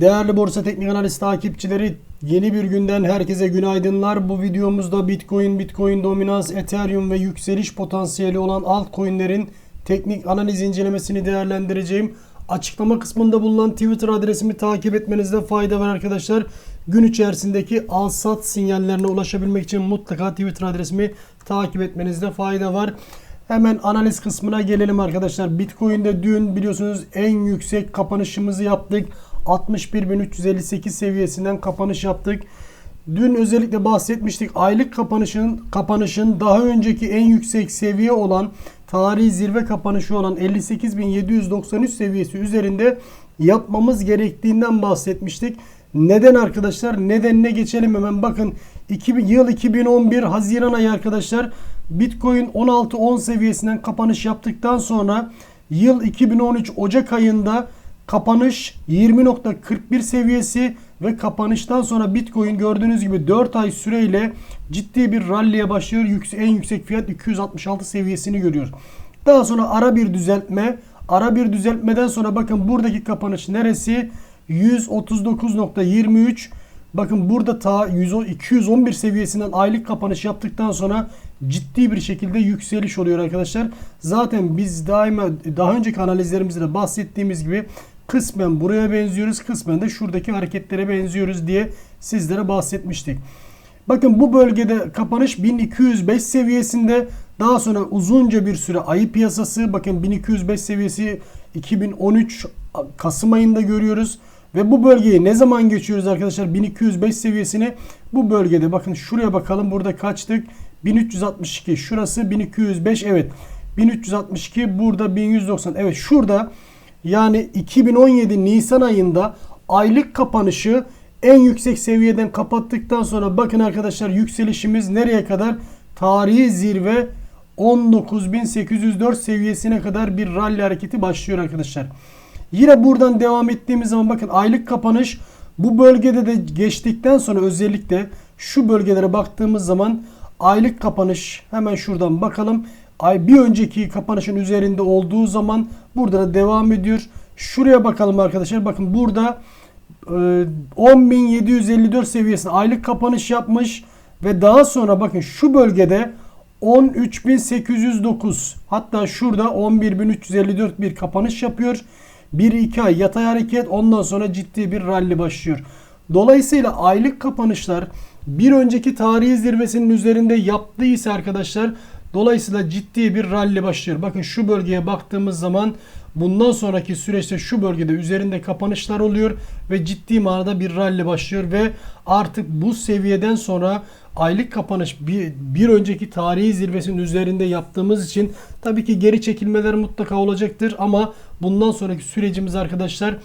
Değerli Borsa Teknik Analiz takipçileri yeni bir günden herkese günaydınlar. Bu videomuzda Bitcoin, Bitcoin dominans, Ethereum ve yükseliş potansiyeli olan altcoin'lerin teknik analiz incelemesini değerlendireceğim. Açıklama kısmında bulunan Twitter adresimi takip etmenizde fayda var arkadaşlar. Gün içerisindeki al sat sinyallerine ulaşabilmek için mutlaka Twitter adresimi takip etmenizde fayda var. Hemen analiz kısmına gelelim arkadaşlar. Bitcoin'de dün biliyorsunuz en yüksek kapanışımızı yaptık. 61.358 seviyesinden kapanış yaptık. Dün özellikle bahsetmiştik. Aylık kapanışın kapanışın daha önceki en yüksek seviye olan tarihi zirve kapanışı olan 58.793 seviyesi üzerinde yapmamız gerektiğinden bahsetmiştik. Neden arkadaşlar? Nedenine geçelim hemen. Bakın 2000, yıl 2011 Haziran ayı arkadaşlar Bitcoin 16-10 seviyesinden kapanış yaptıktan sonra yıl 2013 Ocak ayında kapanış 20.41 seviyesi ve kapanıştan sonra Bitcoin gördüğünüz gibi 4 ay süreyle ciddi bir ralliye başlıyor. En yüksek fiyat 266 seviyesini görüyor. Daha sonra ara bir düzeltme. Ara bir düzeltmeden sonra bakın buradaki kapanış neresi? 139.23 Bakın burada ta 100 211 seviyesinden aylık kapanış yaptıktan sonra ciddi bir şekilde yükseliş oluyor arkadaşlar. Zaten biz daima daha önceki analizlerimizde de bahsettiğimiz gibi kısmen buraya benziyoruz, kısmen de şuradaki hareketlere benziyoruz diye sizlere bahsetmiştik. Bakın bu bölgede kapanış 1205 seviyesinde daha sonra uzunca bir süre ayı piyasası bakın 1205 seviyesi 2013 Kasım ayında görüyoruz. Ve bu bölgeyi ne zaman geçiyoruz arkadaşlar? 1205 seviyesini bu bölgede bakın şuraya bakalım burada kaçtık? 1362 şurası 1205 evet 1362 burada 1190 evet şurada yani 2017 Nisan ayında aylık kapanışı en yüksek seviyeden kapattıktan sonra bakın arkadaşlar yükselişimiz nereye kadar? Tarihi zirve 19.804 seviyesine kadar bir rally hareketi başlıyor arkadaşlar. Yine buradan devam ettiğimiz zaman bakın aylık kapanış bu bölgede de geçtikten sonra özellikle şu bölgelere baktığımız zaman aylık kapanış hemen şuradan bakalım. Ay bir önceki kapanışın üzerinde olduğu zaman burada da devam ediyor. Şuraya bakalım arkadaşlar. Bakın burada e, 10.754 seviyesinde aylık kapanış yapmış ve daha sonra bakın şu bölgede 13.809 hatta şurada 11.354 bir kapanış yapıyor. 1-2 ay yatay hareket ondan sonra ciddi bir rally başlıyor. Dolayısıyla aylık kapanışlar bir önceki tarihi zirvesinin üzerinde yaptıysa arkadaşlar dolayısıyla ciddi bir rally başlıyor. Bakın şu bölgeye baktığımız zaman bundan sonraki süreçte şu bölgede üzerinde kapanışlar oluyor ve ciddi manada bir rally başlıyor ve artık bu seviyeden sonra aylık kapanış bir, bir önceki tarihi zirvesinin üzerinde yaptığımız için tabii ki geri çekilmeler mutlaka olacaktır. Ama bundan sonraki sürecimiz arkadaşlar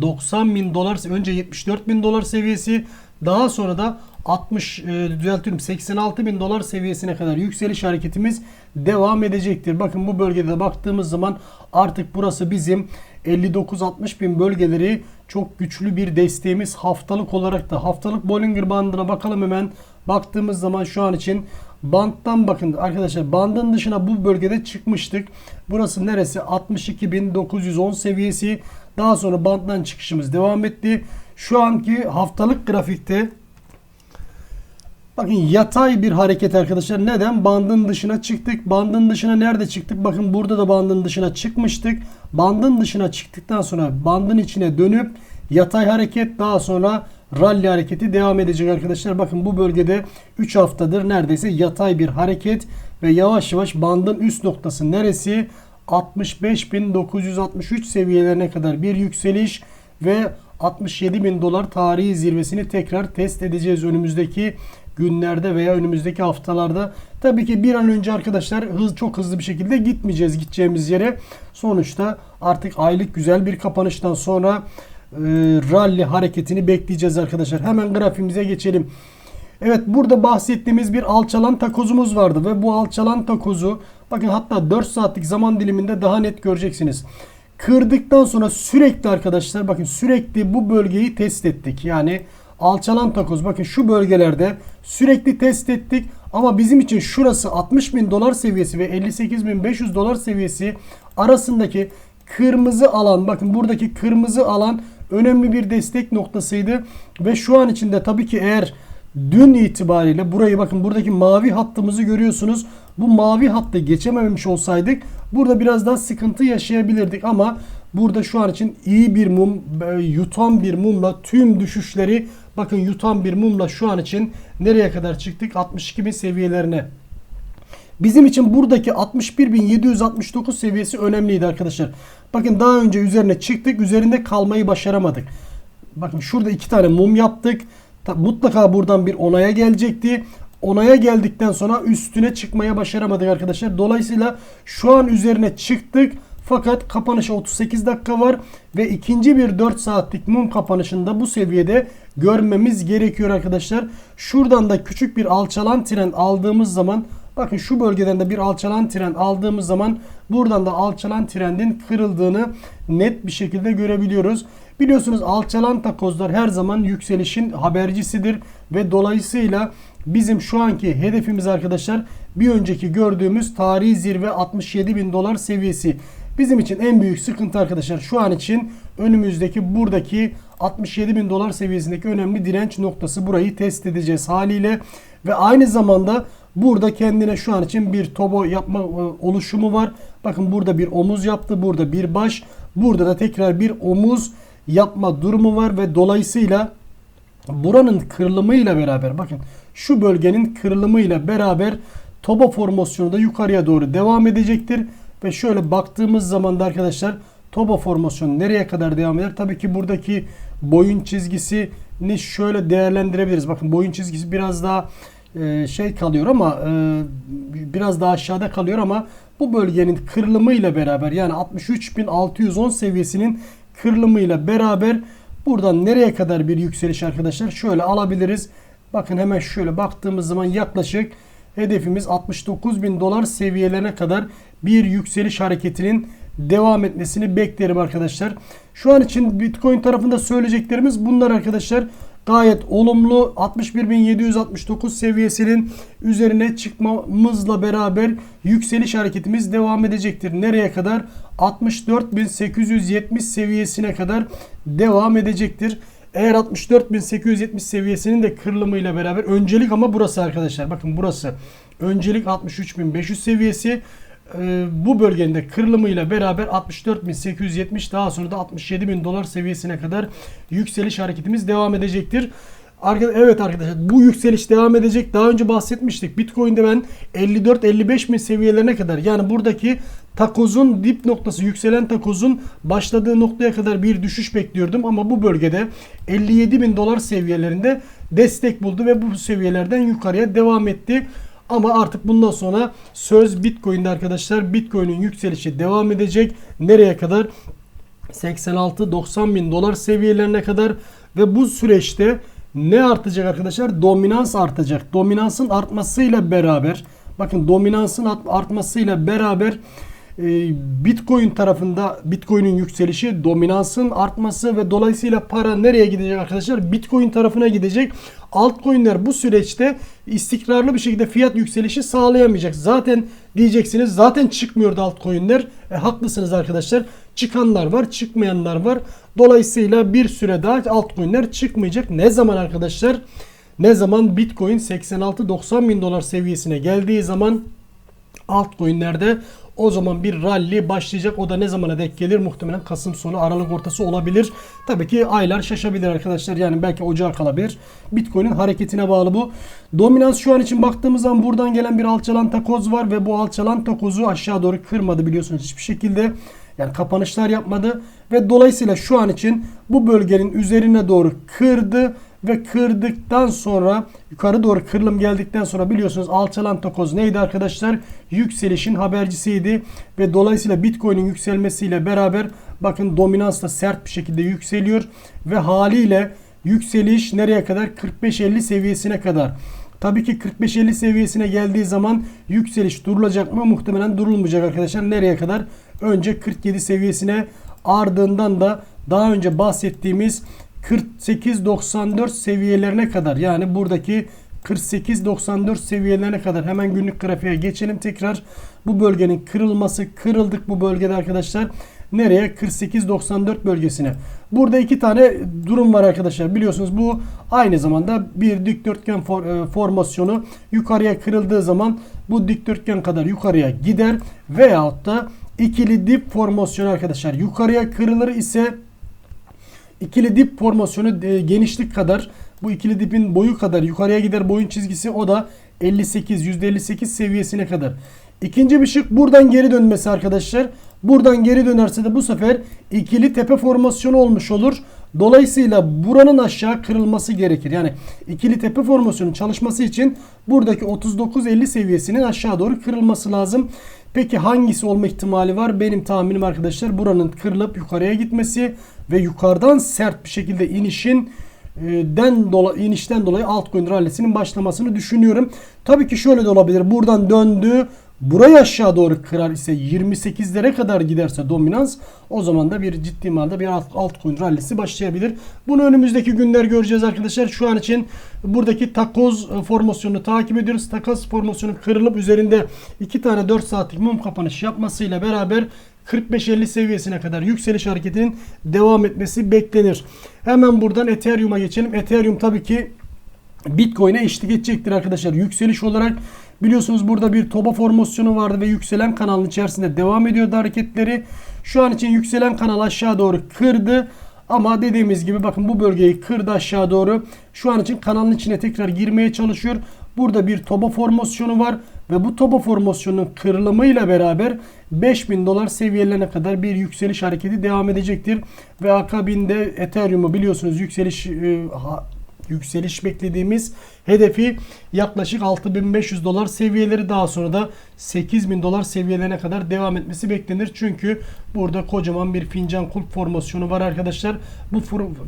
90 bin dolar önce 74 bin dolar seviyesi daha sonra da 60 e, düzeltiyorum 86 bin dolar seviyesine kadar yükseliş hareketimiz devam edecektir. Bakın bu bölgede baktığımız zaman artık burası bizim 59-60 bin bölgeleri çok güçlü bir desteğimiz haftalık olarak da haftalık Bollinger bandına bakalım hemen baktığımız zaman şu an için banttan bakın arkadaşlar bandın dışına bu bölgede çıkmıştık. Burası neresi? 62.910 seviyesi. Daha sonra banddan çıkışımız devam etti. Şu anki haftalık grafikte Bakın yatay bir hareket arkadaşlar. Neden? Bandın dışına çıktık. Bandın dışına nerede çıktık? Bakın burada da bandın dışına çıkmıştık. Bandın dışına çıktıktan sonra bandın içine dönüp yatay hareket daha sonra rally hareketi devam edecek arkadaşlar. Bakın bu bölgede 3 haftadır neredeyse yatay bir hareket ve yavaş yavaş bandın üst noktası neresi? 65.963 seviyelerine kadar bir yükseliş ve 67 bin dolar tarihi zirvesini tekrar test edeceğiz önümüzdeki günlerde veya önümüzdeki haftalarda. Tabii ki bir an önce arkadaşlar hız çok hızlı bir şekilde gitmeyeceğiz gideceğimiz yere. Sonuçta artık aylık güzel bir kapanıştan sonra e, rally hareketini bekleyeceğiz arkadaşlar. Hemen grafiğimize geçelim. Evet burada bahsettiğimiz bir alçalan takozumuz vardı ve bu alçalan takozu bakın hatta 4 saatlik zaman diliminde daha net göreceksiniz. Kırdıktan sonra sürekli arkadaşlar bakın sürekli bu bölgeyi test ettik. Yani alçalan takoz bakın şu bölgelerde sürekli test ettik ama bizim için şurası 60 bin dolar seviyesi ve 58 bin 500 dolar seviyesi arasındaki kırmızı alan bakın buradaki kırmızı alan önemli bir destek noktasıydı. Ve şu an içinde tabii ki eğer dün itibariyle burayı bakın buradaki mavi hattımızı görüyorsunuz. Bu mavi hattı geçememiş olsaydık burada biraz daha sıkıntı yaşayabilirdik ama burada şu an için iyi bir mum e, yutan bir mumla tüm düşüşleri bakın yutan bir mumla şu an için nereye kadar çıktık? 62 bin seviyelerine. Bizim için buradaki 61.769 seviyesi önemliydi arkadaşlar. Bakın daha önce üzerine çıktık. Üzerinde kalmayı başaramadık. Bakın şurada iki tane mum yaptık. Mutlaka buradan bir onaya gelecekti. Onaya geldikten sonra üstüne çıkmaya başaramadık arkadaşlar. Dolayısıyla şu an üzerine çıktık. Fakat kapanışa 38 dakika var ve ikinci bir 4 saatlik mum kapanışında bu seviyede görmemiz gerekiyor arkadaşlar. Şuradan da küçük bir alçalan trend aldığımız zaman bakın şu bölgeden de bir alçalan trend aldığımız zaman buradan da alçalan trendin kırıldığını net bir şekilde görebiliyoruz. Biliyorsunuz alçalan takozlar her zaman yükselişin habercisidir ve dolayısıyla bizim şu anki hedefimiz arkadaşlar bir önceki gördüğümüz tarihi zirve 67 bin dolar seviyesi. Bizim için en büyük sıkıntı arkadaşlar şu an için önümüzdeki buradaki 67 bin dolar seviyesindeki önemli direnç noktası burayı test edeceğiz haliyle ve aynı zamanda burada kendine şu an için bir tobo yapma e, oluşumu var. Bakın burada bir omuz yaptı, burada bir baş, burada da tekrar bir omuz yapma durumu var ve dolayısıyla buranın kırılımıyla beraber bakın şu bölgenin kırılımıyla beraber toba formasyonu da yukarıya doğru devam edecektir. Ve şöyle baktığımız zaman da arkadaşlar toba formasyonu nereye kadar devam eder? Tabii ki buradaki boyun çizgisini şöyle değerlendirebiliriz. Bakın boyun çizgisi biraz daha e, şey kalıyor ama e, biraz daha aşağıda kalıyor ama bu bölgenin kırılımıyla beraber yani 63.610 seviyesinin kırılımıyla beraber buradan nereye kadar bir yükseliş arkadaşlar? Şöyle alabiliriz. Bakın hemen şöyle baktığımız zaman yaklaşık hedefimiz 69 bin dolar seviyelerine kadar bir yükseliş hareketinin devam etmesini beklerim arkadaşlar. Şu an için Bitcoin tarafında söyleyeceklerimiz bunlar arkadaşlar. Gayet olumlu 61.769 seviyesinin üzerine çıkmamızla beraber yükseliş hareketimiz devam edecektir. Nereye kadar? 64.870 seviyesine kadar devam edecektir. Eğer 64.870 seviyesinin de kırılımıyla beraber öncelik ama burası arkadaşlar. Bakın burası. Öncelik 63.500 seviyesi. Ee, bu bölgenin kırılımıyla beraber 64.870 daha sonra da 67.000 dolar seviyesine kadar yükseliş hareketimiz devam edecektir. Arka- Evet arkadaşlar bu yükseliş devam edecek. Daha önce bahsetmiştik. Bitcoin'de ben 54-55 bin seviyelerine kadar yani buradaki takozun dip noktası yükselen takozun başladığı noktaya kadar bir düşüş bekliyordum ama bu bölgede 57 bin dolar seviyelerinde destek buldu ve bu seviyelerden yukarıya devam etti. Ama artık bundan sonra söz Bitcoin'de arkadaşlar. Bitcoin'in yükselişi devam edecek. Nereye kadar? 86-90 bin dolar seviyelerine kadar ve bu süreçte ne artacak arkadaşlar? Dominans artacak. Dominansın artmasıyla beraber bakın dominansın art- artmasıyla beraber Bitcoin tarafında Bitcoin'in yükselişi, dominansın artması ve dolayısıyla para nereye gidecek arkadaşlar? Bitcoin tarafına gidecek. Altcoin'ler bu süreçte istikrarlı bir şekilde fiyat yükselişi sağlayamayacak. Zaten diyeceksiniz zaten çıkmıyordu altcoin'ler. E, haklısınız arkadaşlar. Çıkanlar var, çıkmayanlar var. Dolayısıyla bir süre daha altcoin'ler çıkmayacak. Ne zaman arkadaşlar? Ne zaman Bitcoin 86-90 bin dolar seviyesine geldiği zaman altcoin'lerde o zaman bir rally başlayacak. O da ne zamana denk gelir? Muhtemelen Kasım sonu Aralık ortası olabilir. Tabii ki aylar şaşabilir arkadaşlar. Yani belki ocağa kalabilir. Bitcoin'in hareketine bağlı bu. Dominans şu an için baktığımız zaman buradan gelen bir alçalan takoz var ve bu alçalan takozu aşağı doğru kırmadı biliyorsunuz hiçbir şekilde. Yani kapanışlar yapmadı ve dolayısıyla şu an için bu bölgenin üzerine doğru kırdı ve kırdıktan sonra yukarı doğru kırılım geldikten sonra biliyorsunuz alçalan takoz neydi arkadaşlar? Yükselişin habercisiydi ve dolayısıyla Bitcoin'in yükselmesiyle beraber bakın dominans da sert bir şekilde yükseliyor ve haliyle yükseliş nereye kadar? 45-50 seviyesine kadar. Tabii ki 45-50 seviyesine geldiği zaman yükseliş durulacak mı? Muhtemelen durulmayacak arkadaşlar. Nereye kadar? Önce 47 seviyesine ardından da daha önce bahsettiğimiz 48-94 seviyelerine kadar yani buradaki 48-94 seviyelerine kadar hemen günlük grafiğe geçelim tekrar. Bu bölgenin kırılması kırıldık bu bölgede arkadaşlar. Nereye? 48-94 bölgesine. Burada iki tane durum var arkadaşlar. Biliyorsunuz bu aynı zamanda bir dikdörtgen for, e, formasyonu yukarıya kırıldığı zaman bu dikdörtgen kadar yukarıya gider veyahut da ikili dip formasyonu arkadaşlar yukarıya kırılır ise ikili dip formasyonu e, genişlik kadar bu ikili dipin boyu kadar yukarıya gider boyun çizgisi o da 58 %58 seviyesine kadar. İkinci bir şık buradan geri dönmesi arkadaşlar. Buradan geri dönerse de bu sefer ikili tepe formasyonu olmuş olur. Dolayısıyla buranın aşağı kırılması gerekir. Yani ikili tepe formasyonun çalışması için buradaki 39-50 seviyesinin aşağı doğru kırılması lazım. Peki hangisi olma ihtimali var? Benim tahminim arkadaşlar buranın kırılıp yukarıya gitmesi ve yukarıdan sert bir şekilde inişin e, den dolayı inişten dolayı altcoin rallisinin başlamasını düşünüyorum. Tabii ki şöyle de olabilir. Buradan döndü. Burayı aşağı doğru kırar ise 28'lere kadar giderse dominans o zaman da bir ciddi manada bir alt, altcoin rallisi başlayabilir. Bunu önümüzdeki günler göreceğiz arkadaşlar. Şu an için buradaki takoz e, formasyonunu takip ediyoruz. Takoz formasyonu kırılıp üzerinde iki tane 4 saatlik mum kapanış yapmasıyla beraber 45-50 seviyesine kadar yükseliş hareketinin devam etmesi beklenir. Hemen buradan Ethereum'a geçelim. Ethereum tabii ki Bitcoin'e eşlik edecektir arkadaşlar. Yükseliş olarak biliyorsunuz burada bir toba formasyonu vardı ve yükselen kanalın içerisinde devam ediyordu hareketleri. Şu an için yükselen kanal aşağı doğru kırdı. Ama dediğimiz gibi bakın bu bölgeyi kırdı aşağı doğru. Şu an için kanalın içine tekrar girmeye çalışıyor. Burada bir toba formasyonu var ve bu toba formasyonunun kırılımıyla beraber 5000 dolar seviyelerine kadar bir yükseliş hareketi devam edecektir. Ve akabinde Ethereum'u biliyorsunuz yükseliş e, yükseliş beklediğimiz hedefi yaklaşık 6500 dolar seviyeleri daha sonra da 8000 dolar seviyelerine kadar devam etmesi beklenir. Çünkü burada kocaman bir fincan kulp formasyonu var arkadaşlar. Bu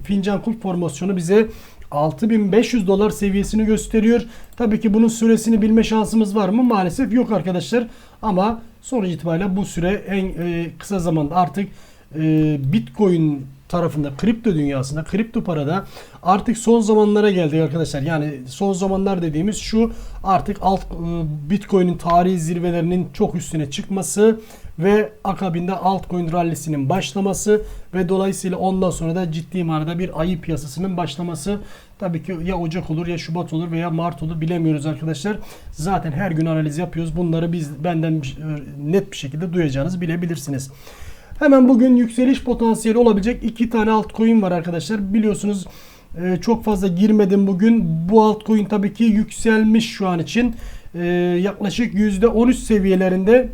fincan kulp formasyonu bize 6500 dolar seviyesini gösteriyor. Tabii ki bunun süresini bilme şansımız var mı? Maalesef yok arkadaşlar. Ama sonuç itibariyle bu süre en e, kısa zamanda artık e, Bitcoin tarafında kripto dünyasında kripto parada artık son zamanlara geldik arkadaşlar. Yani son zamanlar dediğimiz şu artık alt e, Bitcoin'in tarihi zirvelerinin çok üstüne çıkması ve akabinde altcoin rallisinin başlaması ve dolayısıyla ondan sonra da ciddi manada bir ayı piyasasının başlaması. Tabii ki ya Ocak olur ya Şubat olur veya Mart olur bilemiyoruz arkadaşlar. Zaten her gün analiz yapıyoruz. Bunları biz benden e, net bir şekilde duyacağınız bilebilirsiniz. Hemen bugün yükseliş potansiyeli olabilecek iki tane altcoin var arkadaşlar. Biliyorsunuz e, çok fazla girmedim bugün. Bu altcoin tabii ki yükselmiş şu an için. E, yaklaşık %13 seviyelerinde.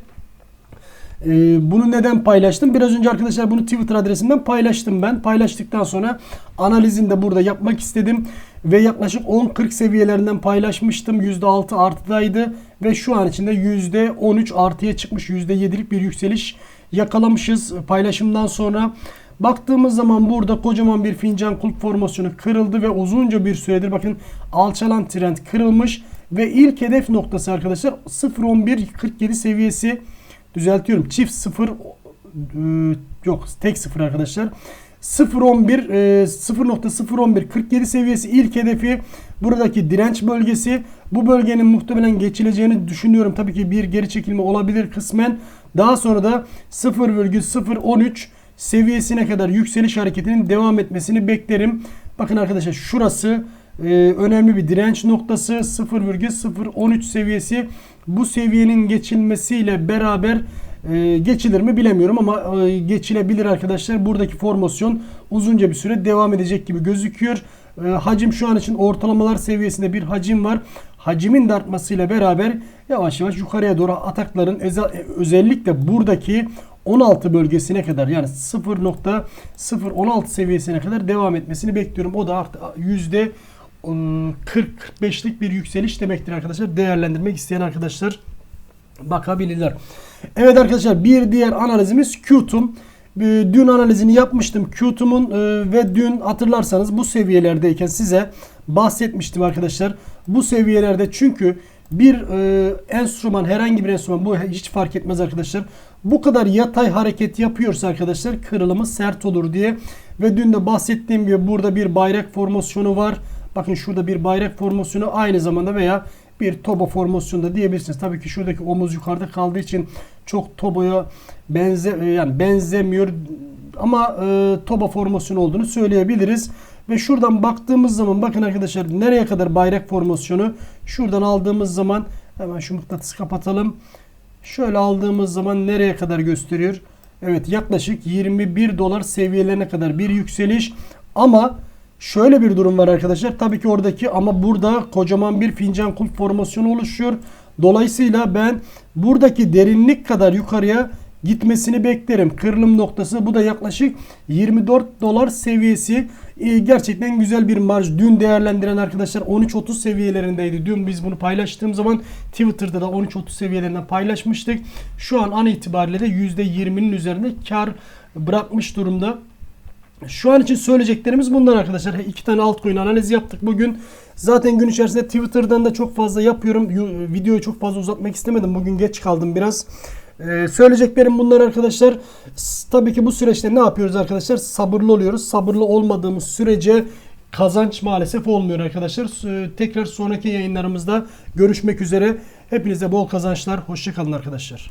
E, bunu neden paylaştım? Biraz önce arkadaşlar bunu Twitter adresimden paylaştım ben. Paylaştıktan sonra analizini de burada yapmak istedim. Ve yaklaşık 10-40 seviyelerinden paylaşmıştım. %6 artıdaydı. Ve şu an içinde %13 artıya çıkmış. %7'lik bir yükseliş yakalamışız paylaşımdan sonra. Baktığımız zaman burada kocaman bir fincan kulp formasyonu kırıldı ve uzunca bir süredir bakın alçalan trend kırılmış ve ilk hedef noktası arkadaşlar 0.11.47 seviyesi. Düzeltiyorum. Çift 0 e, yok tek 0 arkadaşlar 0.11 e, 0.011 47 seviyesi ilk hedefi buradaki direnç bölgesi bu bölgenin muhtemelen geçileceğini düşünüyorum. Tabii ki bir geri çekilme olabilir kısmen. Daha sonra da 0,013 seviyesine kadar yükseliş hareketinin devam etmesini beklerim. Bakın arkadaşlar şurası e, önemli bir direnç noktası 0,013 seviyesi. Bu seviyenin geçilmesiyle beraber e, geçilir mi bilemiyorum ama e, geçilebilir arkadaşlar. Buradaki formasyon uzunca bir süre devam edecek gibi gözüküyor. E, hacim şu an için ortalamalar seviyesinde bir hacim var. Hacimin de artmasıyla beraber yavaş yavaş yukarıya doğru atakların özellikle buradaki 16 bölgesine kadar yani 0.016 seviyesine kadar devam etmesini bekliyorum. O da artık yüzde 40-45'lik bir yükseliş demektir arkadaşlar. Değerlendirmek isteyen arkadaşlar bakabilirler. Evet arkadaşlar bir diğer analizimiz Qtum. Ee, dün analizini yapmıştım Qtum'un e, ve dün hatırlarsanız bu seviyelerdeyken size bahsetmiştim arkadaşlar. Bu seviyelerde çünkü bir e, enstrüman herhangi bir enstrüman bu hiç fark etmez arkadaşlar. Bu kadar yatay hareket yapıyorsa arkadaşlar kırılımı sert olur diye. Ve dün de bahsettiğim gibi burada bir bayrak formasyonu var. Bakın şurada bir bayrak formasyonu aynı zamanda veya bir Toba formasyonda diyebilirsiniz. Tabii ki şuradaki omuz yukarıda kaldığı için çok Toba'ya benze e, yani benzemiyor ama e, Toba formasyonu olduğunu söyleyebiliriz. Ve şuradan baktığımız zaman bakın arkadaşlar nereye kadar bayrak formasyonu şuradan aldığımız zaman hemen şu mıknatısı kapatalım. Şöyle aldığımız zaman nereye kadar gösteriyor? Evet yaklaşık 21 dolar seviyelerine kadar bir yükseliş ama şöyle bir durum var arkadaşlar. Tabii ki oradaki ama burada kocaman bir fincan kulp formasyonu oluşuyor. Dolayısıyla ben buradaki derinlik kadar yukarıya gitmesini beklerim. Kırılım noktası bu da yaklaşık 24 dolar seviyesi. Ee, gerçekten güzel bir marj. Dün değerlendiren arkadaşlar 13.30 seviyelerindeydi. Dün biz bunu paylaştığım zaman Twitter'da da 13.30 seviyelerinden paylaşmıştık. Şu an an itibariyle de %20'nin üzerinde kar bırakmış durumda. Şu an için söyleyeceklerimiz bunlar arkadaşlar. İki tane altcoin analizi yaptık bugün. Zaten gün içerisinde Twitter'dan da çok fazla yapıyorum. Yu- Videoyu çok fazla uzatmak istemedim. Bugün geç kaldım biraz. Ee, söyleyeceklerim bunlar arkadaşlar. Tabii ki bu süreçte ne yapıyoruz arkadaşlar? Sabırlı oluyoruz. Sabırlı olmadığımız sürece kazanç maalesef olmuyor arkadaşlar. S- Tekrar sonraki yayınlarımızda görüşmek üzere. Hepinize bol kazançlar. Hoşçakalın arkadaşlar.